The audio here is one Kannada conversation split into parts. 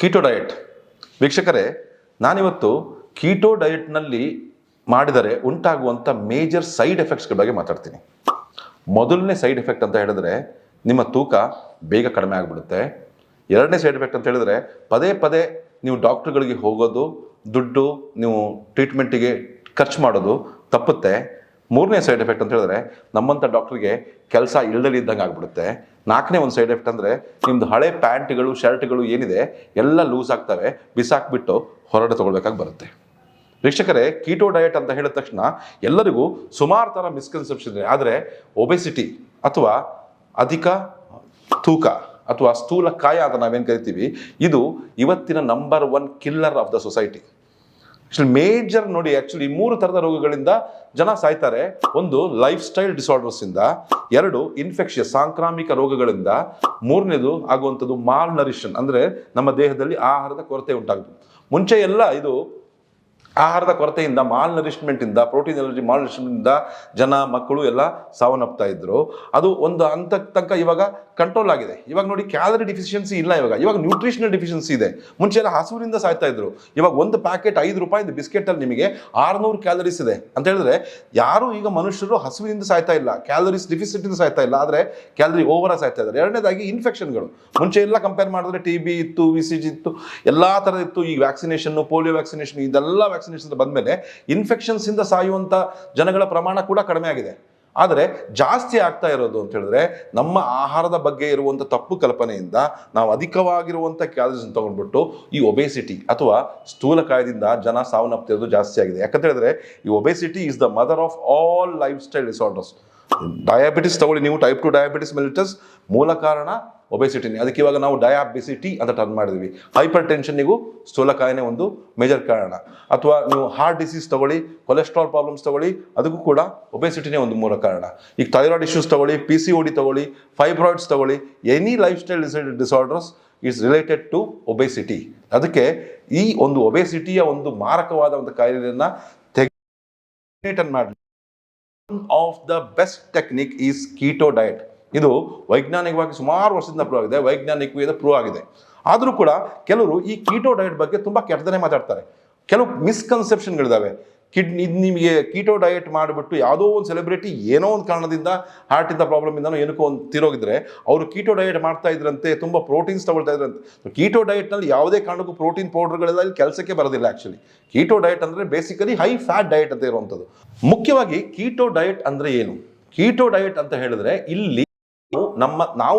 ಕೀಟೋ ಡಯಟ್ ವೀಕ್ಷಕರೇ, ನಾನಿವತ್ತು ಕೀಟೋ ಡಯಟ್ನಲ್ಲಿ ಮಾಡಿದರೆ ಉಂಟಾಗುವಂಥ ಮೇಜರ್ ಸೈಡ್ ಎಫೆಕ್ಟ್ಸ್ಗಳ ಬಗ್ಗೆ ಮಾತಾಡ್ತೀನಿ. ಮೊದಲನೇ ಸೈಡ್ ಎಫೆಕ್ಟ್ ಅಂತ ಹೇಳಿದ್ರೆ ನಿಮ್ಮ ತೂಕ ಬೇಗ ಕಡಿಮೆ ಆಗಿಬಿಡುತ್ತೆ. ಎರಡನೇ ಸೈಡ್ ಎಫೆಕ್ಟ್ ಅಂತ ಹೇಳಿದ್ರೆ ಪದೇ ಪದೇ ನೀವು ಡಾಕ್ಟ್ರುಗಳಿಗೆ ಹೋಗೋದು, ದುಡ್ಡು ನೀವು ಟ್ರೀಟ್ಮೆಂಟಿಗೆ ಖರ್ಚು ಮಾಡೋದು ತಪ್ಪುತ್ತೆ. ಮೂರನೇ ಸೈಡ್ ಎಫೆಕ್ಟ್ ಅಂತ ಹೇಳಿದ್ರೆ ನಮ್ಮಂಥ ಡಾಕ್ಟ್ರಿಗೆ ಕೆಲಸ ಇಲ್ಲದಲ್ಲಿ ಇದ್ದಂಗೆ ಆಗ್ಬಿಡುತ್ತೆ. ನಾಲ್ಕನೇ ಒಂದು ಸೈಡ್ ಎಫೆಕ್ಟ್ ಅಂದರೆ ನಿಮ್ಮದು ಹಳೆ ಪ್ಯಾಂಟ್ಗಳು, ಶರ್ಟ್ಗಳು ಏನಿದೆ, ಎಲ್ಲ ಲೂಸ್ ಆಗ್ತವೆ ಬಿಸಾಕ್ಬಿಟ್ಟು ಹೊರಡೆ ತೊಗೊಳ್ಬೇಕಾಗಿ ಬರುತ್ತೆ. ವೀಕ್ಷಕರೇ ಕೀಟೋ ಡಯಟ್ ಅಂತ ಹೇಳಿದ ತಕ್ಷಣ ಎಲ್ಲರಿಗೂ ಸುಮಾರು ಥರ ಮಿಸ್ಕನ್ಸೆಪ್ಷನ್ ಇದೆ. ಆದರೆ ಒಬೆಸಿಟಿ ಅಥವಾ ಅಧಿಕ ತೂಕ ಅಥವಾ ಸ್ಥೂಲ ಕಾಯ ಅಂತ ನಾವೇನು ಕರಿತೀವಿ, ಇದು ಇವತ್ತಿನ number one killer of the society actually major ನೋಡಿ ಆಕ್ಚುಲಿ ಮೂರು ಥರದ ರೋಗಗಳಿಂದ ಜನ ಸಾಯ್ತಾರೆ. ಒಂದು ಲೈಫ್ ಸ್ಟೈಲ್ ಡಿಸಾರ್ಡರ್ಸ್ ಇಂದ, ಎರಡು ಇನ್ಫೆಕ್ಷನ್ ಸಾಂಕ್ರಾಮಿಕ ರೋಗಗಳಿಂದ, ಮೂರನೇದು ಆಗುವಂಥದ್ದು ಮಾಲ್ ನರಿಷನ್ ಅಂದ್ರೆ ನಮ್ಮ ದೇಹದಲ್ಲಿ ಆಹಾರದ ಕೊರತೆ ಉಂಟಾಗುತ್ತೆ ಮುಂಚೆ ಎಲ್ಲ ಇದು ಆಹಾರದ ಕೊರತೆಯಿಂದ ಮಾಲ್ ನರಿಶ್ಮೆಂಟಿಂದ ಪ್ರೋಟೀನ್ ಎಲರ್ಜಿ ಮಾಲ್ ಇಂದ ಜನ, ಮಕ್ಕಳು ಎಲ್ಲ ಸಾವನ್ನಪ್ತಾ ಇದ್ರು. ಅದು ಒಂದು ಹಂತಕ್ಕೆ ತನಕ ಇವಾಗ ಕಂಟ್ರೋಲ್ ಆಗಿದೆ. ಇವಾಗ ನೋಡಿ ಕ್ಯಾಲರಿ ಡಿಫಿಷಿಯನ್ಸಿ ಇಲ್ಲ ಇವಾಗ. ಇವಾಗ ನ್ಯೂಟ್ರಿಷನಲ್ ಡಿಫಿಷಿಯನ್ಸಿ ಇದೆ. ಮುಂಚೆ ಎಲ್ಲ ಹಸುವಿನಿಂದ ಸಾಯ್ತಾ ಇದ್ರು. ಇವಾಗ ಒಂದು ಪ್ಯಾಕೆಟ್ ಐದು ರೂಪಾಯಿ ಬಿಸ್ಕೆಟ್ ಅಲ್ಲಿ ನಿಮಗೆ ಆರುನೂರು ಕ್ಯಾಲರೀಸ್ ಇದೆ. ಅಂತ ಹೇಳಿದ್ರೆ ಯಾರು ಈಗ ಮನುಷ್ಯರು ಹಸುವಿನಿಂದ ಸಾಯ್ತಾ ಇಲ್ಲ. ಕ್ಯಾಲರೀಸ್ ಡಿಫಿಸಿಟ್ ಇಂದ ಸಾಯ್ತಾ ಇಲ್ಲ. ಆದ್ರೆ ಕ್ಯಾಲರಿ ಓವರ್ ಸಾಯ್ತಾ ಇದ್ದಾರೆ. ಎರಡನೇದಾಗಿ ಇನ್ಫೆಕ್ಷನ್ಗಳು ಮುಂಚೆ ಎಲ್ಲ ಕಂಪೇರ್ ಮಾಡಿದ್ರೆ ಟಿ ಬಿ ಇತ್ತು ವಿ ಸಿ ಜಿ ಇತ್ತು, ಎಲ್ಲಾ ಥರದ ಇತ್ತು. ಈ ವ್ಯಾಕ್ಸಿನೇಷನ್ ಪೋಲಿಯೋ ವ್ಯಾಕ್ಸಿನೇಷನ್ ಇದೆಲ್ಲ ವ್ಯಾಕ್ಸಿನೇಷನ್ ಬಂದ್ಮೇಲೆ ಇನ್ಫೆಕ್ಷನ್ಸ್ ಇಂದ ಸಾಯುವಂತ ಜನಗಳ ಪ್ರಮಾಣ ಕೂಡ ಕಡಿಮೆ ಆಗಿದೆ. ಆದರೆ ಜಾಸ್ತಿ ಆಗ್ತಾ ಇರೋದು ಅಂತ ಹೇಳಿದ್ರೆ ನಮ್ಮ ಆಹಾರದ ಬಗ್ಗೆ ಇರುವಂಥ ತಪ್ಪು ಕಲ್ಪನೆಯಿಂದ ನಾವು ಅಧಿಕವಾಗಿರುವಂಥ ಕ್ಯಾಲರೀಸ್ನ ತಗೊಂಡ್ಬಿಟ್ಟು ಈ ಒಬೆಸಿಟಿ ಅಥವಾ ಸ್ಥೂಲಕಾಯದಿಂದ ಜನ ಸಾವನ್ನಪ್ತಿರೋದು ಜಾಸ್ತಿ ಆಗಿದೆ. ಯಾಕಂತ ಹೇಳಿದ್ರೆ ಈ obesity is the mother of all lifestyle disorders diabetes ತಗೊಳ್ಳಿ, ನೀವು ಟೈಪ್ ಟು ಡಯಾಬಿಟಿಸ್ ಮೆಲಿಟಸ್ ಮೂಲ ಕಾರಣ ಒಬೆಸಿಟಿನಿ. ಅದಕ್ಕೆ ಇವಾಗ ನಾವು ಡಯಾಬಿಸಿಟಿ ಅಂತ ಟರ್ನ್ ಮಾಡಿದ್ವಿ. ಹೈಪರ್ ಟೆನ್ಷನ್ನಿಗೂ ಸ್ಥೂಲಕಾಯನೇ ಒಂದು ಮೇಜರ್ ಕಾರಣ. ಅಥವಾ ನೀವು ಹಾರ್ಟ್ ಡಿಸೀಸ್ ತಗೊಳ್ಳಿ ಕೊಲೆಸ್ಟ್ರಾಲ್ ಪ್ರಾಬ್ಲಮ್ಸ್ ತಗೊಳ್ಳಿ, ಅದಕ್ಕೂ ಕೂಡ ಒಬೆಸಿಟಿನೇ ಒಂದು ಮೂಲ ಕಾರಣ. ಈಗ ಥೈರಾಯ್ಡ್ ಇಶ್ಯೂಸ್ ತಗೊಳ್ಳಿ ಪಿ ಸಿ ಡಿ ತಗೊಳ್ಳಿ ಫೈಬ್ರಾಯ್ಡ್ಸ್ ತೊಗೊಳ್ಳಿ any lifestyle disorders is related to obesity ಅದಕ್ಕೆ ಈ ಒಂದು ಒಬೆಸಿಟಿಯ ಒಂದು ಮಾರಕವಾದ ಒಂದು ಕಾಯಿಲೆಯನ್ನು ತೆಗೆ ಮಾಡಿ of the best technique is keto diet ಇದು ವೈಜ್ಞಾನಿಕವಾಗಿ ಸುಮಾರು ವರ್ಷದಿಂದ ಪ್ರೂವ್ ಆಗಿದೆ ವೈಜ್ಞಾನಿಕವಾಗಿ ಪ್ರೂವ್ ಆಗಿದೆ. ಆದರೂ ಕೂಡ ಕೆಲವರು ಈ ಕೀಟೋ ಡಯಟ್ ಬಗ್ಗೆ ತುಂಬ ಕೆಟ್ಟದನ್ನೇ ಮಾತಾಡ್ತಾರೆ. ಕೆಲವು ಮಿಸ್ಕನ್ಸೆಪ್ಷನ್ಗಳಿದ್ದಾವೆ ಕಿಡ್ನಿ ಇದು ನಿಮಗೆ ಕೀಟೋ ಡಯಟ್ ಮಾಡಿಬಿಟ್ಟು ಯಾವುದೋ ಒಂದು ಸೆಲೆಬ್ರಿಟಿ ಏನೋ ಒಂದು ಕಾರಣದಿಂದ ಹಾರ್ಟಿಂದ ಪ್ರಾಬ್ಲಮಿಂದನೋ ಏನಕ್ಕೋ ಒಂದು ತಿರೋಗಿದ್ರೆ, ಅವರು ಕೀಟೋ ಡಯಟ್ ಮಾಡ್ತಾ ಇದ್ರಂತೆ, ತುಂಬ ಪ್ರೋಟೀನ್ಸ್ ತಗೊಳ್ತಾ ಇದ್ರಂತೆ. ಕೀಟೋ ಡಯಟ್ನಲ್ಲಿ ಯಾವುದೇ ಕಾರಣಕ್ಕೂ ಪ್ರೋಟೀನ್ ಪೌಡರ್ಗಳೆಲ್ಲ ಇಲ್ಲಿ ಕೆಲಸಕ್ಕೆ ಬರೋದಿಲ್ಲ ಆ್ಯಕ್ಚುಲಿ ಕೀಟೋ ಡಯಟ್ ಅಂದರೆ ಬೇಸಿಕಲಿ ಹೈ ಫ್ಯಾಟ್ ಡಯಟ್ ಅಂತ ಇರುವಂಥದ್ದು. ಮುಖ್ಯವಾಗಿ ಕೀಟೋ ಡಯಟ್ ಅಂದರೆ ಏನು? ಕೀಟೋ ಡಯಟ್ ಅಂತ ಹೇಳಿದ್ರೆ ಇಲ್ಲಿ ನಮ್ಮ, ನಾವು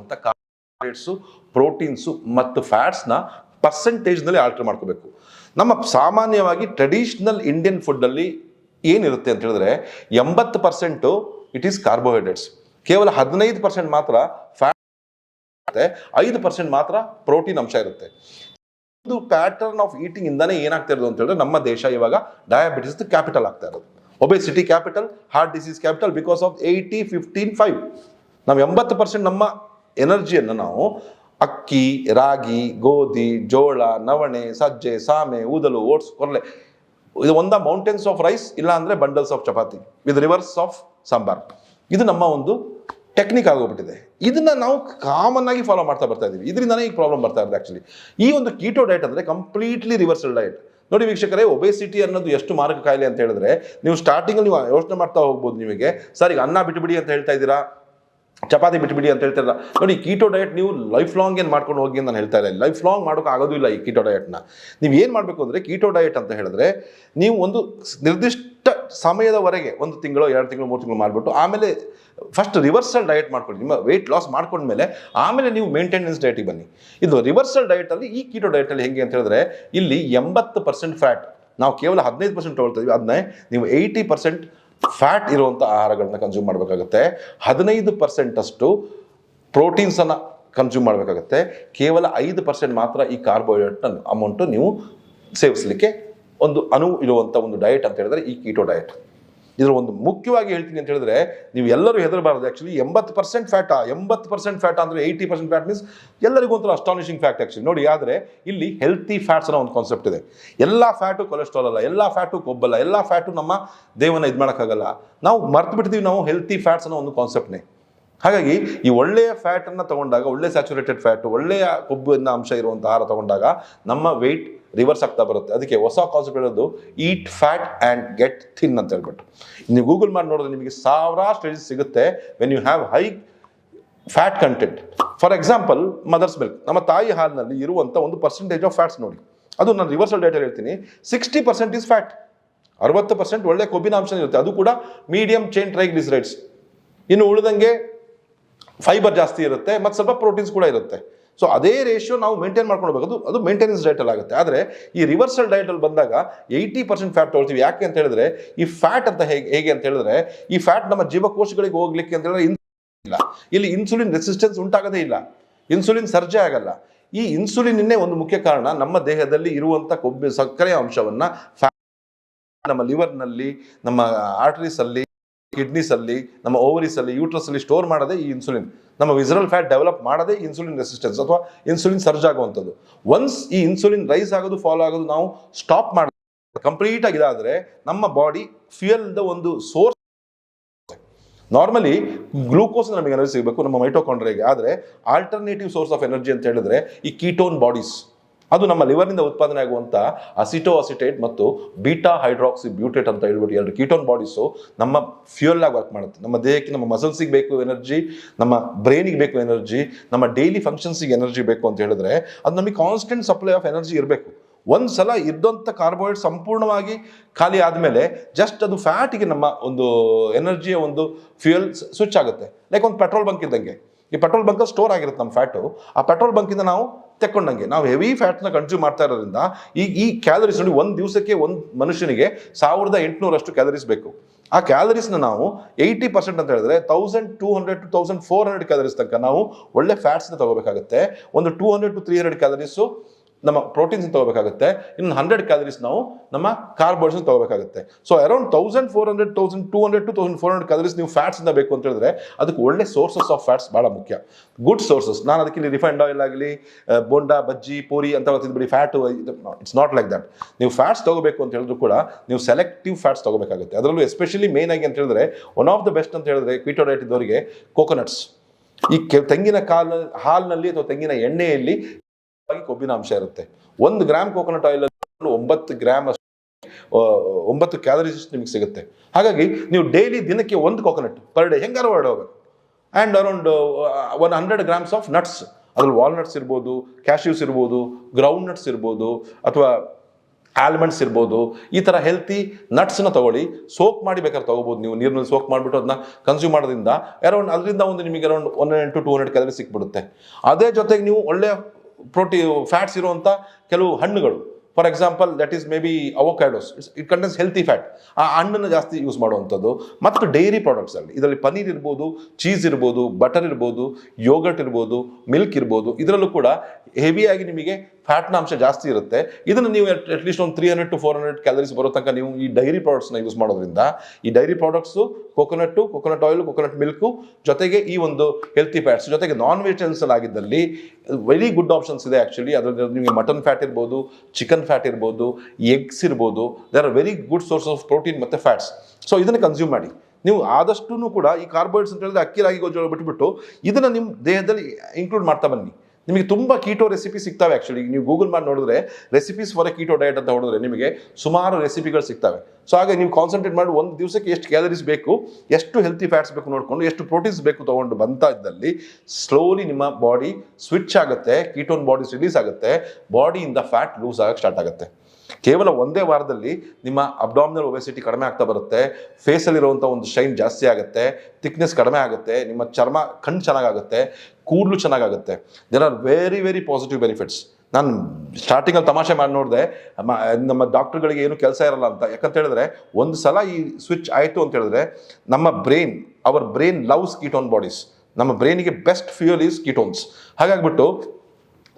ಅಂತ ಕಾರ್ಬೋಹೈಡ್ರೇಟ್ಸು ಪ್ರೋಟೀನ್ಸು ಮತ್ತು ಫ್ಯಾಟ್ಸ್ನ ಪರ್ಸೆಂಟೇಜ್ನಲ್ಲಿ ಆಲ್ಟರ್ ಮಾಡ್ಕೋಬೇಕು. ನಮ್ಮ ಸಾಮಾನ್ಯವಾಗಿ ಟ್ರೆಡಿಷ್ನಲ್ ಇಂಡಿಯನ್ ಫುಡ್ನಲ್ಲಿ ಏನಿರುತ್ತೆ ಅಂತ ಹೇಳಿದ್ರೆ ಎಂಬತ್ತು ಪರ್ಸೆಂಟು ಇಟ್ ಈಸ್ ಕಾರ್ಬೋಹೈಡ್ರೇಟ್ಸ್ ಕೇವಲ ಹದಿನೈದು ಪರ್ಸೆಂಟ್ ಮಾತ್ರ ಫ್ಯಾಟ್ ಐದು ಪರ್ಸೆಂಟ್ ಮಾತ್ರ ಪ್ರೋಟೀನ್ ಅಂಶ ಇರುತ್ತೆ. ಒಂದು ಪ್ಯಾಟರ್ನ್ ಆಫ್ ಈಟಿಂಗ್ ಇಂದಾನೆ ಏನಾಗ್ತಾ ಇರೋದು ಅಂತ ಹೇಳಿದ್ರೆ ನಮ್ಮ ದೇಶ ಇವಾಗ ಡಯಾಬಿಟಿಸ್ ಕ್ಯಾಪಿಟಲ್ ಆಗ್ತಾ ಇರೋದು. Obesity capital heart disease capital because of eighty fifteen five ನಾವು ಎಂಬತ್ತು ಪರ್ಸೆಂಟ್ ನಮ್ಮ ಎನರ್ಜಿಯನ್ನು ನಾವು ಅಕ್ಕಿ, ರಾಗಿ, ಗೋಧಿ, ಜೋಳ, ನವಣೆ, ಸಜ್ಜೆ, ಸಾಮೆ, ಊದಲು, ಓಟ್ಸ್, ಕೊರಲೆ. ಇದು ಒಂದ ಮೌಂಟೇನ್ಸ್ ಆಫ್ ರೈಸ್ ಇಲ್ಲ ಅಂದರೆ bundles of chapati with rivers of sambar ಇದು ನಮ್ಮ ಒಂದು ಟೆಕ್ನಿಕ್ ಆಗೋಗ್ಬಿಟ್ಟಿದೆ. ಇದನ್ನ ನಾವು ಕಾಮನ್ ಆಗಿ ಫಾಲೋ ಮಾಡ್ತಾ ಬರ್ತಾ ಇದೀವಿ. ಇದರಿಂದನೇ ಈ ಪ್ರಾಬ್ಲಮ್ ಬರ್ತಾ ಇರೋದು ಆಕ್ಚುಲಿ ಈ ಒಂದು ಕೀಟೋ ಡಯಟ್ ಅಂದ್ರೆ ಕಂಪ್ಲೀಟ್ಲಿ ರಿವರ್ಸಲ್ ಡಯಟ್ ನೋಡಿ ವೀಕ್ಷಕರೇ ಒಬೆಸಿಟಿ ಅನ್ನೋದು ಎಷ್ಟು ಮಾರಕ ಕಾಯಿಲೆ ಅಂತ ಹೇಳಿದ್ರೆ, ನೀವು ಸ್ಟಾರ್ಟಿಂಗ್ ನೀವು ಯೋಚನೆ ಮಾಡ್ತಾ ಹೋಗ್ಬೋದು ನಿಮಗೆ. ಸರ್, ಈಗ ಅನ್ನ ಬಿಟ್ಬಿಡಿ ಅಂತ ಹೇಳ್ತಾ ಇದ್ದೀರಾ? ಚಪಾತಿ ಬಿಟ್ಬಿಡಿ ಅಂತ ಹೇಳ್ತಾರಲ್ಲ ನೋಡಿ ಕೀಟೋ ಡಯಟ್ ನೀವು ಲೈಫ್ ಲಾಂಗ್ ಏನು ಮಾಡ್ಕೊಂಡು ಹೋಗಿ ನಾನು ಹೇಳ್ತಾ ಇಲ್ಲ ಲೈಫ್ ಲಾಂಗ್ ಮಾಡೋಕೆ ಆಗೋದಿಲ್ಲ ಈ ಕೀಟೋ ಡಯಟ್ನ ನೀವು ಏನು ಮಾಡಬೇಕು ಅಂದರೆ ಕೀಟೋ ಡಯಟ್ ಅಂತ ಹೇಳಿದ್ರೆ, ನೀವು ಒಂದು ನಿರ್ದಿಷ್ಟ ಸಮಯದವರೆಗೆ ಒಂದು ತಿಂಗಳು, ಎರಡು ತಿಂಗಳು, ಮೂರು ತಿಂಗಳು ಮಾಡಿಬಿಟ್ಟು ಆಮೇಲೆ ಫಸ್ಟ್ ರಿವರ್ಸಲ್ ಡಯಟ್ ಮಾಡ್ಕೊಳ್ಳಿ. ನಿಮ್ಮ ವೆಯ್ಟ್ ಲಾಸ್ ಮಾಡ್ಕೊಂಡ್ಮೇಲೆ ಆಮೇಲೆ ನೀವು ಮೇಂಟೆನೆನ್ಸ್ ಡಯಟಿಗೆ ಬನ್ನಿ. ಇದು ರಿವರ್ಸಲ್ ಡಯಟಲ್ಲಿ ಈ ಕೀಟೋ ಡಯಟಲ್ಲಿ ಹೆಂಗೆ ಅಂತ ಹೇಳಿದ್ರೆ ಇಲ್ಲಿ ಎಂಬತ್ತು ಪರ್ಸೆಂಟ್ ಫ್ಯಾಟ್ ನಾವು ಕೇವಲ ಹದಿನೈದು ಪರ್ಸೆಂಟ್ ತೊಗೊಳ್ತೀವಿ. ಅದನ್ನೇ ನೀವು ಏಯ್ಟಿ ಪರ್ಸೆಂಟ್ ಫ್ಯಾಟ್ ಇರುವಂಥ ಆಹಾರಗಳನ್ನ ಕನ್ಸ್ಯೂಮ್ ಮಾಡಬೇಕಾಗುತ್ತೆ. ಹದಿನೈದು ಪರ್ಸೆಂಟಷ್ಟು ಪ್ರೋಟೀನ್ಸನ್ನು ಕನ್ಸ್ಯೂಮ್ ಮಾಡಬೇಕಾಗುತ್ತೆ. ಕೇವಲ ಐದು ಪರ್ಸೆಂಟ್ ಮಾತ್ರ ಈ ಕಾರ್ಬೋಹೈಡ್ರೇಟ್ನ ಅಮೌಂಟು ನೀವು ಸೇವಿಸಲಿಕ್ಕೆ ಒಂದು ಅನು ಇರುವಂಥ ಒಂದು ಡಯಟ್ ಅಂತ ಹೇಳಿದ್ರೆ ಈ ಕೀಟೋ ಡಯಟ್ ಇದರ ಒಂದು ಮುಖ್ಯವಾಗಿ ಹೇಳ್ತೀನಿ ಅಂತ ಹೇಳಿದ್ರೆ ನೀವು ಎಲ್ಲರೂ ಹೆದರಬಾರದು. ಆ್ಯಕ್ಚುಲಿ ಎಂಬತ್ತು ಪರ್ಸೆಂಟ್ ಫ್ಯಾಟ್ ಎಂಬತ್ತು ಪರ್ಸೆಂಟ್ ಫ್ಯಾಟ್ ಅಂದರೆ ಏಯ್ಟಿ ಪರ್ಸೆಂಟ್ ಫ್ಯಾಟ್ ಮೀನ್ಸ್ ಎಲ್ಲರಿಗೂ ಒಂಥರ ಅಸ್ಟಾನಿಷಿಂಗ್ ಫ್ಯಾಕ್ಟ್ ಆ್ಯಕ್ಚುಲಿ ನೋಡಿ, ಆದರೆ ಇಲ್ಲಿ ಹೆಲ್ತಿ ಫ್ಯಾಟ್ಸ್ ಅನ್ನೋ ಒಂದು ಕಾನ್ಸೆಪ್ಟ್ ಇದೆ. ಎಲ್ಲ ಫ್ಯಾಟು ಕೊಲೆಸ್ಟ್ರಾಲ್ ಅಲ್ಲ, ಎಲ್ಲ ಫ್ಯಾಟು ಕೊಬ್ಬಲ್ಲ, ಎಲ್ಲ ಫ್ಯಾಟು ನಮ್ಮ ದೇವನ ಇದು ಮಾಡೋಕ್ಕಾಗಲ್ಲ. ನಾವು ಮರ್ತು ಬಿಡ್ತೀವಿ ನಾವು ಹೆಲ್ತಿ ಫ್ಯಾಟ್ಸ್ ಅನ್ನೋ ಒಂದು ಕಾನ್ಸೆಪ್ಟ್ನೇ ಹಾಗಾಗಿ ಈ ಒಳ್ಳೆಯ ಫ್ಯಾಟನ್ನು ತಗೊಂಡಾಗ, ಒಳ್ಳೆ ಸ್ಯಾಚುರೇಟೆಡ್ ಫ್ಯಾಟ್ ಒಳ್ಳೆಯ ಕೊಬ್ಬಿನ ಅಂಶ ಇರುವಂಥ ಆಹಾರ ತಗೊಂಡಾಗ ನಮ್ಮ ವೆಯ್ಟ್ ರಿವರ್ಸ್ ಆಗ್ತಾ ಬರುತ್ತೆ. ಅದಕ್ಕೆ ಹೊಸ ಕಾನ್ಸೆಪ್ಟ್ ಹೇಳೋದು eat fat and get thin ಅಂತ ಹೇಳ್ಬಿಟ್ಟು. ನೀವು ಗೂಗಲ್ ಮಾಡಿ ನೋಡಿದ್ರೆ ನಿಮಗೆ ಸಾವಿರಾರು ಸ್ಟೇಜಸ್ ಸಿಗುತ್ತೆ when you have high fat content for example mother's milk ನಮ್ಮ ತಾಯಿ ಹಾಲಿನಲ್ಲಿ ಇರುವಂಥ ಒಂದು ಪರ್ಸೆಂಟೇಜ್ ಆಫ್ ಫ್ಯಾಟ್ಸ್ ನೋಡಿ. ಅದು ನಾನು ರಿವರ್ಸಲ್ ಡೇಟಲ್ಲಿ ಹೇಳ್ತೀನಿ. ಸಿಕ್ಸ್ಟಿ ಪರ್ಸೆಂಟ್ ಇಸ್ ಫ್ಯಾಟ್ ಅರವತ್ತು ಪರ್ಸೆಂಟ್ ಒಳ್ಳೆ ಕೊಬ್ಬಿನ ಅಂಶ ಇರುತ್ತೆ. ಅದು ಕೂಡ ಮೀಡಿಯಂ ಚೈನ್ ಟ್ರೈಗ್ಲಿಸರೈಡ್ಸ್ ಇನ್ನು ಉಳಿದಂಗೆ ಫೈಬರ್ ಜಾಸ್ತಿ ಇರುತ್ತೆ, ಮತ್ತು ಸ್ವಲ್ಪ ಪ್ರೋಟೀನ್ಸ್ ಕೂಡ ಇರುತ್ತೆ. ಸೊ ಅದೇ ರೇಷಿಯೋ ನಾವು ಮೇಂಟೈನ್ ಮಾಡ್ಕೊಂಡು ಹೋಗ್ಬೇಕು ಅದು ಮೇಂಟೆನೆನ್ಸ್ ಡಯಟಲ್ಲಿ ಆಗುತ್ತೆ. ಆದರೆ, ಈ ರಿವರ್ಸಲ್ ಡಯಟಲ್ಲಿ ಬಂದಾಗ ಏಯ್ಟಿ ಪರ್ಸೆಂಟ್ ಫ್ಯಾಟ್ ತೊಗೊಳ್ತೀವಿ ಯಾಕೆ ಅಂತ ಹೇಳಿದ್ರೆ, ಈ ಫ್ಯಾಟ್ ಅಂತ ಹೇಗೆ ಹೇಗೆ ಅಂತ ಹೇಳಿದ್ರೆ, ಈ ಫ್ಯಾಟ್ ನಮ್ಮ ಜೀವಕೋಶಗಳಿಗೆ ಹೋಗ್ಲಿಕ್ಕೆ ಅಂತ ಹೇಳಿದ್ರೆ ಇಲ್ಲ. ಇಲ್ಲಿ ಇನ್ಸುಲಿನ್ ರೆಸಿಸ್ಟೆನ್ಸ್ ಉಂಟಾಗದೇ ಇಲ್ಲ. ಇನ್ಸುಲಿನ್ ಸರ್ಜೆ ಆಗಲ್ಲ. ಈ ಇನ್ಸುಲಿನ್ನೇ ಒಂದು ಮುಖ್ಯ ಕಾರಣ ನಮ್ಮ ದೇಹದಲ್ಲಿ ಇರುವಂಥ ಕೊಬ್ಬು ಸಕ್ಕರೆಯ ಅಂಶವನ್ನ ಫ್ಯಾಟ್ ನಮ್ಮ ಲಿವರ್ನಲ್ಲಿ ನಮ್ಮ ಆರ್ಟರೀಸ್ ಅಲ್ಲಿ ಕಿಡ್ನೀಸ್ ಅಲ್ಲಿ, ನಮ್ಮ ಓವರೀಸ್ ಅಲ್ಲಿ ಯೂಟ್ರಸ್ ಅಲ್ಲಿ ಸ್ಟೋರ್ ಮಾಡೋದೇ ಈ ಇನ್ಸುಲಿನ್ ನಮ್ಮ ವಿಸರಲ್ ಫ್ಯಾಟ್ ಡೆವಲಪ್ ಮಾಡೋದೇ ಇನ್ಸುಲಿನ್ ರೆಸಿಸ್ಟೆನ್ಸ್ ಅಥವಾ ಇನ್ಸುಲಿನ್ ಸರ್ಜ್ ಆಗುವಂಥದ್ದು. ಒನ್ಸ್ ಈ ಇನ್ಸುಲಿನ್ ರೈಸ್ ಆಗೋದು ಫಾಲೋ ಆಗೋದು ನಾವು ಸ್ಟಾಪ್ ಮಾಡ ಕಂಪ್ಲೀಟ್ ಆಗಿ ಇದಾದ್ರೆ ನಮ್ಮ ಬಾಡಿ ಫ್ಯೂಯಲ್ದ ಒಂದು ಸೋರ್ಸ್ ನಾರ್ಮಲಿ ಗ್ಲೂಕೋಸ್ ನಮಗೆ ಎನರ್ಜಿ ಸಿಗಬೇಕು ನಮ್ಮ ಮೈಟೋಕಾಂಡ್ರಿಗೆ ಆದರೆ ಆಲ್ಟರ್ನೇಟಿವ್ ಸೋರ್ಸ್ ಆಫ್ ಎನರ್ಜಿ ಅಂತ ಹೇಳಿದ್ರೆ ಈ ಕೀಟೋನ್ ಬಾಡೀಸ್ ಅದು ನಮ್ಮ ಲಿವರ್ನಿಂದ ಉತ್ಪಾದನೆ ಆಗುವಂಥ ಅಸಿಟೋ ಅಸಿಟೇಟ್ ಮತ್ತು ಬೀಟಾ ಹೈಡ್ರಾಕ್ಸಿ ಬ್ಯೂಟೇಟ್ ಅಂತ ಹೇಳ್ಬಿಟ್ಟು ಎರಡು ಕೀಟೋನ್ ಬಾಡೀಸು ನಮ್ಮ ಫ್ಯೂಯಲ್ ಆಗಿ ವರ್ಕ್ ಮಾಡುತ್ತೆ. ನಮ್ಮ ದೇಹಕ್ಕೆ ನಮ್ಮ ಮಸಲ್ಸಿಗೆ ಬೇಕು ಎನರ್ಜಿ ನಮ್ಮ ಬ್ರೈನಿಗೆ ಬೇಕು ಎನರ್ಜಿ ನಮ್ಮ ಡೈಲಿ ಫಂಕ್ಷನ್ಸಿಗೆ ಎನರ್ಜಿ ಬೇಕು ಅಂತ ಹೇಳಿದ್ರೆ ಅದು ನಮಗೆ ಕಾನ್ಸ್ಟೆಂಟ್ ಸಪ್ಲೈ ಆಫ್ ಎನರ್ಜಿ ಇರಬೇಕು. ಒಂದು ಸಲ ಇದ್ದಂಥ ಕಾರ್ಬೋಹೈಡ್ರೇಟ್ ಸಂಪೂರ್ಣವಾಗಿ ಖಾಲಿ ಆದಮೇಲೆ ಜಸ್ಟ್ ಅದು ಫ್ಯಾಟಿಗೆ ನಮ್ಮ ಒಂದು ಎನರ್ಜಿಯ ಒಂದು ಫ್ಯೂಯಲ್ ಸ್ವಿಚ್ ಆಗುತ್ತೆ. ಲೈಕ್ ಒಂದು ಪೆಟ್ರೋಲ್ ಬಂಕ್ ಇದ್ದಂಗೆ. ಈ ಪೆಟ್ರೋಲ್ ಬಂಕ್ ಸ್ಟೋರ್ ಆಗಿರುತ್ತೆ ನಮ್ಮ ಫ್ಯಾಟು ಆ ಪೆಟ್ರೋಲ್ ಬಂಕಿಂದ ನಾವು ತೆಕ್ಕೊಂಡಂಗೆ. ನಾವು ಹೆವಿ ಫ್ಯಾಟ್ನ ಕನ್ಸ್ಯೂಮ್ ಮಾಡ್ತಾ ಇರೋದ್ರಿಂದ ಈ ಈ ಕ್ಯಾಲರೀಸ್ ನೋಡಿ ಒಂದು ದಿವಸಕ್ಕೆ ಒಂದು ಮನುಷ್ಯನಿಗೆ ಸಾವಿರದ ಎಂಟುನೂರಷ್ಟು ಕ್ಯಾಲರೀಸ್ ಬೇಕು. ಆ ಕ್ಯಾಲರೀಸ್ನ ನಾವು ಏಯ್ಟಿ ಪರ್ಸೆಂಟ್ ಅಂತ ಹೇಳಿದ್ರೆ thousand two hundred to thousand four hundred calories ತನಕ ನಾವು ಒಳ್ಳೆ ಫ್ಯಾಟ್ಸ್ನ ತಗೋಬೇಕಾಗುತ್ತೆ. ಒಂದು two hundred to three hundred calories ನಮ್ಮ ಪ್ರೋಟೀನ್ಸ್ ತಗೋಬೇಕಾಗುತ್ತೆ. ಇನ್ನು ಹಂಡ್ರೆಡ್ ಕ್ಯಾಲರೀಸ್ ನಾವು ನಮ್ಮ carbohydrates ತಗೋಬೇಕಾಗುತ್ತೆ. So around thousand four hundred thousand two hundred to thousand four hundred calories ನೀವು ಫ್ಯಾಟ್ಸ್ ಇಂದ ಬೇಕು ಅಂತ ಹೇಳಿದ್ರೆ ಅದಕ್ಕೆ ಒಳ್ಳೆ ಸೋರ್ಸಸ್ ಆಫ್ ಫ್ಯಾಟ್ಸ್ ಬಹಳ ಮುಖ್ಯ. ಗುಡ್ ಸೋರ್ಸಸ್ ನಾನು ಅದಕ್ಕೆ ಇಲ್ಲಿ ರಿಫೈಂಡ್ ಆಯಿಲ್ ಆಗಲಿ ಬೋಂಡಾ, ಬಜ್ಜಿ, ಪೂರಿ ಅಂತ ತಿಂದ್ಬಿಡಿ fat it's not like that ನೀವು ಫ್ಯಾಟ್ಸ್ ತಗೋಬೇಕು ಅಂತ ಹೇಳಿದ್ರು ಕೂಡ ನೀವು ಸೆಲೆಕ್ಟಿವ್ ಫ್ಯಾಟ್ಸ್ ತಗೋಬೇಕಾಗುತ್ತೆ. ಅದರಲ್ಲೂ ಎಸ್ಪೆಷಲಿ ಮೇನ್ ಆಗಿ ಅಂತ ಹೇಳಿದ್ರೆ ಒನ್ ಆಫ್ ದ ಬೆಸ್ಟ್ ಅಂತ ಹೇಳಿದ್ರೆ ಕ್ವಿಟೋ ಡಯಟ್ ಇದ್ದವರಿಗೆ ಕೋಕೋನಟ್ಸ್ ಈ ಕೆ, ತೆಂಗಿನ ಕಾಲ, ಹಾಲಿನಲ್ಲಿ ಅಥವಾ ತೆಂಗಿನ ಎಣ್ಣೆಯಲ್ಲಿ ಕೊಬ್ಬಿನ ಅಂಶ ಇರುತ್ತೆ. ಒಂದು ಗ್ರಾಮ್ ಕೋಕೋನಟ್ ಆಯಿಲ್ ಒಂಬತ್ತು ಗ್ರಾಮ್ ಅಷ್ಟು ಒಂಬತ್ತು ಕ್ಯಾಲರೀಸ್ ನಿಮಗೆ ಸಿಗುತ್ತೆ. ಹಾಗಾಗಿ ನೀವು ಡೈಲಿ ದಿನಕ್ಕೆ ಒಂದು ಕೋಕೋನಟ್ ಪರ್ ಡೇ ಹೆಂಗಾರು ಹೋಗ್ಬೇಕು and around one hundred grams of nuts ಅದ್ರಲ್ಲಿ ವಾಲ್ನಟ್ಸ್ ಇರ್ಬೋದು ಕ್ಯಾಶ್ಯೂಸ್ ಇರ್ಬೋದು ಗ್ರೌಂಡ್ ನಟ್ಸ್ ಇರ್ಬೋದು, ಅಥವಾ ಆಲ್ಮಂಡ್ಸ್ ಇರ್ಬೋದು. ಈ ಥರ ಹೆಲ್ತಿ ನಟ್ಸ್ನ ತಗೊಳ್ಳಿ. ಸೋಕ್ ಮಾಡಿ ಬೇಕಾದ್ರೆ ತೊಗೋಬೋದು ನೀವು. ನೀರಿನಲ್ಲಿ ಸೋಕ್ ಮಾಡಿಬಿಟ್ಟು ಅದನ್ನ ಕನ್ಸ್ಯೂಮ್ ಮಾಡೋದ್ರಿಂದ ಅರೌಂಡ್ ಅದರಿಂದ ಒಂದು ನಿಮಗೆ around one to two hundred calorie ಸಿಕ್ಬಿಡುತ್ತೆ. ಅದೇ ಜೊತೆಗೆ ನೀವು ಒಳ್ಳೆಯ ಪ್ರೋಟಿ, ಫ್ಯಾಟ್ಸ್ ಇರುವಂಥ ಕೆಲವು ಹಣ್ಣುಗಳು. For example that is maybe avocados it's it contents healthy fat ಆ ಹಣ್ಣನ್ನು ಜಾಸ್ತಿ ಯೂಸ್ ಮಾಡುವಂಥದ್ದು. ಮತ್ತು ಡೈರಿ ಪ್ರಾಡಕ್ಟ್ಸ್ ಅಲ್ಲಿ. ಇದರಲ್ಲಿ ಪನೀರ್ ಇರ್ಬೋದು ಚೀಸ್ ಇರ್ಬೋದು ಬಟರ್ ಇರ್ಬೋದು ಯೋಗರ್ಟ್ ಇರ್ಬೋದು ಮಿಲ್ಕ್ ಇರ್ಬೋದು. ಇದರಲ್ಲೂ ಕೂಡ ಹೆವಿಯಾಗಿ ನಿಮಗೆ ಫ್ಯಾಟ್ನ ಅಂಶ ಜಾಸ್ತಿ ಇರುತ್ತೆ. ಇದನ್ನು ನೀವು ಅಟ್ಲೀಸ್ಟ್ ಒಂದು three hundred to four hundred calories ಬರೋ ತನಕ ನೀವು ಈ ಡೈರಿ ಪ್ರಾಡಕ್ಟ್ಸ್ನ ಯೂಸ್ ಮಾಡೋದ್ರಿಂದ, ಈ dairy products coconut coconut oil coconut milk ಜೊತೆಗೆ ಈ ಒಂದು ಹೆಲ್ತಿ ಫ್ಯಾಟ್ಸ್ ಜೊತೆಗೆ ನಾನ್ ವೆಜಿಟೇರಿಯನ್ಸ್ ಆಗಿದ್ದಲ್ಲಿ ವೆರಿ ಗುಡ್ ಆಪ್ಷನ್ಸ್ ಇದೆ ಆ್ಯಕ್ಚುಲಿ ಅದರಲ್ಲಿ ನಿಮಗೆ ಮಟನ್ ಫ್ಯಾಟ್ ಇರ್ಬೋದು ಚಿಕನ್ ಫ್ಯಾಟ್ ಇರ್ಬೋದು ಎಗ್ಸ್ ಇರ್ಬೋದು. They are very good source of protein ಮತ್ತು ಫ್ಯಾಟ್ಸ್ ಸೊ ಇದನ್ನು ಕನ್ಸ್ಯೂಮ್ ಮಾಡಿ. ನೀವು ಆದಷ್ಟು ಕೂಡ ಈ ಕಾರ್ಬೋಹೈಡ್ರೇಟ್ಸ್ ಅಂತ ಹೇಳಿದ್ರೆ ಅಕ್ಕಿ, ರಾಗಿ ಗೊಜ್ಜೋಳ ಬಿಟ್ಬಿಟ್ಟು ಇದನ್ನು ನಿಮ್ಮ ದೇಹದಲ್ಲಿ ಇನ್ಕ್ಲೂಡ್ ಮಾಡ್ತಾ ಬನ್ನಿ. ನಿಮಗೆ ತುಂಬ ಕೀಟೋ ರೆಸಿಪಿ ಸಿಗ್ತವೆ ಆ್ಯಕ್ಚುಲಿ ನೀವು ಗೂಗಲ್ ಮಾಡಿ ನೋಡಿದ್ರೆ recipes for a keto diet ಅಂತ ಹೊಡೆದ್ರೆ ನಿಮಗೆ ಸುಮಾರು ರೆಸಿಪಿಗಳು ಸಿಗ್ತವೆ. ಸೊ ಹಾಗೆ ನೀವು ಕಾನ್ಸಂಟ್ರೇಟ್ ಮಾಡಿ ಒಂದು ದಿವಸಕ್ಕೆ ಎಷ್ಟು ಕ್ಯಾಲರೀಸ್ ಬೇಕು, ಎಷ್ಟು ಹೆಲ್ತಿ ಫ್ಯಾಟ್ಸ್ ಬೇಕು ನೋಡಿಕೊಂಡು, ಎಷ್ಟು ಪ್ರೋಟೀನ್ಸ್ ಬೇಕು ತೊಗೊಂಡು ಬಂತ ಇದ್ದಲ್ಲಿ ಸ್ಲೋಲಿ ನಿಮ್ಮ ಬಾಡಿ ಸ್ವಿಚ್ ಆಗುತ್ತೆ ಕೀಟೋನ್ ಬಾಡಿ ರಿಲೀಸ್ ಆಗುತ್ತೆ ಬಾಡಿಯಿಂದ ಫ್ಯಾಟ್ ಲೂಸ್ ಆಗಕ್ಕೆ ಸ್ಟಾರ್ಟ್ ಆಗುತ್ತೆ. ಕೇವಲ ಒಂದೇ ವಾರದಲ್ಲಿ ನಿಮ್ಮ ಅಬ್ಡಾಮಿನಲ್ ಒಬೆಸಿಟಿ ಕಡಿಮೆ ಆಗ್ತಾ ಬರುತ್ತೆ. ಫೇಸಲ್ಲಿರುವಂಥ ಒಂದು ಶೈನ್ ಜಾಸ್ತಿ ಆಗುತ್ತೆ. ಥಿಕ್ನೆಸ್ ಕಡಿಮೆ ಆಗುತ್ತೆ. ನಿಮ್ಮ ಚರ್ಮ, ಕಣ್ಣು ಚೆನ್ನಾಗಾಗುತ್ತೆ. ಕೂದಲು ಚೆನ್ನಾಗಾಗುತ್ತೆ. There are very very positive benefits ನಾನು ಸ್ಟಾರ್ಟಿಂಗಲ್ಲಿ ತಮಾಷೆ ಮಾಡಿ ನೋಡಿದೆ ನಮ್ಮ ಡಾಕ್ಟರ್ಗಳಿಗೆ ಏನು ಕೆಲಸ ಇರಲ್ಲ ಅಂತ. ಯಾಕಂತ ಹೇಳಿದ್ರೆ, ಒಂದು ಸಲ ಈ ಸ್ವಿಚ್ ಆಯಿತು ಅಂತ ಹೇಳಿದ್ರೆ, ನಮ್ಮ brain our brain loves ketone bodies ನಮ್ಮ ಬ್ರೈನಿಗೆ ಬೆಸ್ಟ್ ಫ್ಯೂಯಲ್ ಈಸ್ ಕೀಟೋನ್ಸ್ ಹಾಗಾಗ್ಬಿಟ್ಟು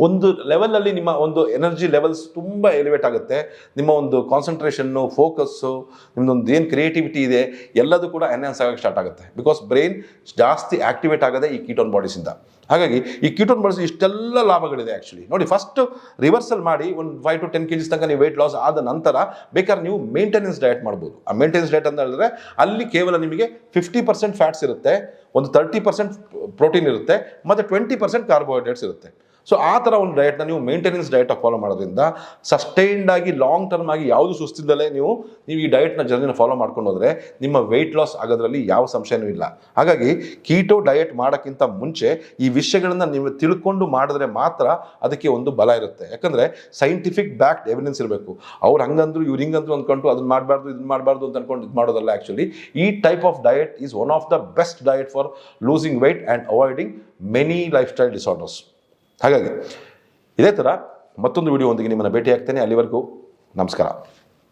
ಒಂದು ಲೆವೆಲಲ್ಲಿ ನಿಮ್ಮ ಒಂದು ಎನರ್ಜಿ ಲೆವೆಲ್ಸ್ ತುಂಬ ಎಲಿವೇಟ್ ಆಗುತ್ತೆ. ನಿಮ್ಮ ಒಂದು ಕಾನ್ಸಂಟ್ರೇಷನ್ನು ಫೋಕಸ್ಸು ನಿಮ್ಮದೊಂದು ಏನು ಕ್ರಿಯೇಟಿವಿಟಿ ಇದೆ, ಎಲ್ಲದೂ ಕೂಡ ಎನ್ಹಾನ್ಸ್ ಆಗಕ್ಕೆ ಸ್ಟಾರ್ಟ್ ಆಗುತ್ತೆ. ಬಿಕಾಸ್ ಬ್ರೈನ್ ಜಾಸ್ತಿ ಆಕ್ಟಿವೇಟ್ ಆಗೋದೇ ಈ ಕೀಟೋನ್ ಬಾಡೀಸಿಂದ ಹಾಗಾಗಿ ಈ ಕೀಟೋನ್ ಬಾಡೀಸ್ ಇಷ್ಟೆಲ್ಲ ಲಾಭಗಳಿದೆ ಆ್ಯಕ್ಚುಲಿ ನೋಡಿ ಫಸ್ಟ್ ರಿವರ್ಸಲ್ ಮಾಡಿ ಒಂದು five to ten K G's ತನಕ ನೀವು ವೆಯ್ಟ್ ಲಾಸ್ ಆದ ನಂತರ ಬೇಕಾದ್ರೆ ನೀವು ಮೇಂಟೆನೆನ್ಸ್ ಡಯಟ್ ಮಾಡ್ಬೋದು. ಆ ಮೇಂಟೆನೆನ್ಸ್ ಡಯಟ್ ಅಂತ ಹೇಳಿದ್ರೆ ಅಲ್ಲಿ ಕೇವಲ ನಿಮಗೆ ಫಿಫ್ಟಿ ಪರ್ಸೆಂಟ್ ಫ್ಯಾಟ್ಸ್ ಇರುತ್ತೆ, ಒಂದು ತರ್ಟಿ ಪರ್ಸೆಂಟ್ ಪ್ರೋಟೀನ್ ಇರುತ್ತೆ, ಮತ್ತು ಟ್ವೆಂಟಿ ಪರ್ಸೆಂಟ್ ಕಾರ್ಬೋಹೈಡ್ರೇಟ್ಸ್ ಇರುತ್ತೆ. ಸೊ ಆ ಥರ ಒಂದು ಡಯಟ್ನ ನೀವು ಮೇಂಟೆನೆನ್ಸ್ ಡಯಟ್ ಫಾಲೋ ಮಾಡೋದ್ರಿಂದ ಸಸ್ಟೈನ್ಡ್ ಆಗಿ ಲಾಂಗ್ ಟರ್ಮ್ ಆಗಿ ಯಾವುದು ಸುಸ್ತಿದ್ದಲೇ ನೀವು ನೀವು ಈ ಡಯಟ್ನ ಜರ್ನಿನ ಫಾಲೋ ಮಾಡ್ಕೊಂಡು ಹೋದರೆ ನಿಮ್ಮ ವೆಯ್ಟ್ ಲಾಸ್ ಆಗೋದ್ರಲ್ಲಿ ಯಾವ ಸಂಶಯನೂ ಇಲ್ಲ. ಹಾಗಾಗಿ ಕೀಟೋ ಡಯಟ್ ಮಾಡೋಕ್ಕಿಂತ ಮುಂಚೆ ಈ ವಿಷಯಗಳನ್ನು ನೀವು ತಿಳ್ಕೊಂಡು ಮಾಡಿದ್ರೆ ಮಾತ್ರ ಅದಕ್ಕೆ ಒಂದು ಬಲ ಇರುತ್ತೆ. ಯಾಕಂದರೆ ಸೈಂಟಿಫಿಕ್ ಬ್ಯಾಕ್ಡ್ ಎವಿಡೆನ್ಸ್ ಇರಬೇಕು. ಅವ್ರು ಹಂಗಂದ್ರು, ಇವ್ರು ಹಿಂಗಂದ್ರು ಅಂದ್ಕೊಂಡು ಅದನ್ನ ಮಾಡಬಾರ್ದು ಇದನ್ನ ಮಾಡಬಾರ್ದು ಅಂತ ಅನ್ಕೊಂಡು ಇದು ಮಾಡೋದಲ್ಲ ಆ್ಯಕ್ಚುಲಿ ಈ type of diet is one of the best diet for losing weight and avoiding many lifestyle disorders ಹಾಗಾಗಿ ಇದೇ ಥರ ಮತ್ತೊಂದು ವಿಡಿಯೋ ಒಂದಿಗೆ ನಿಮ್ಮನ್ನು ಭೇಟಿ ಆಗ್ತೇನೆ ಅಲ್ಲಿವರೆಗೂ ನಮಸ್ಕಾರ.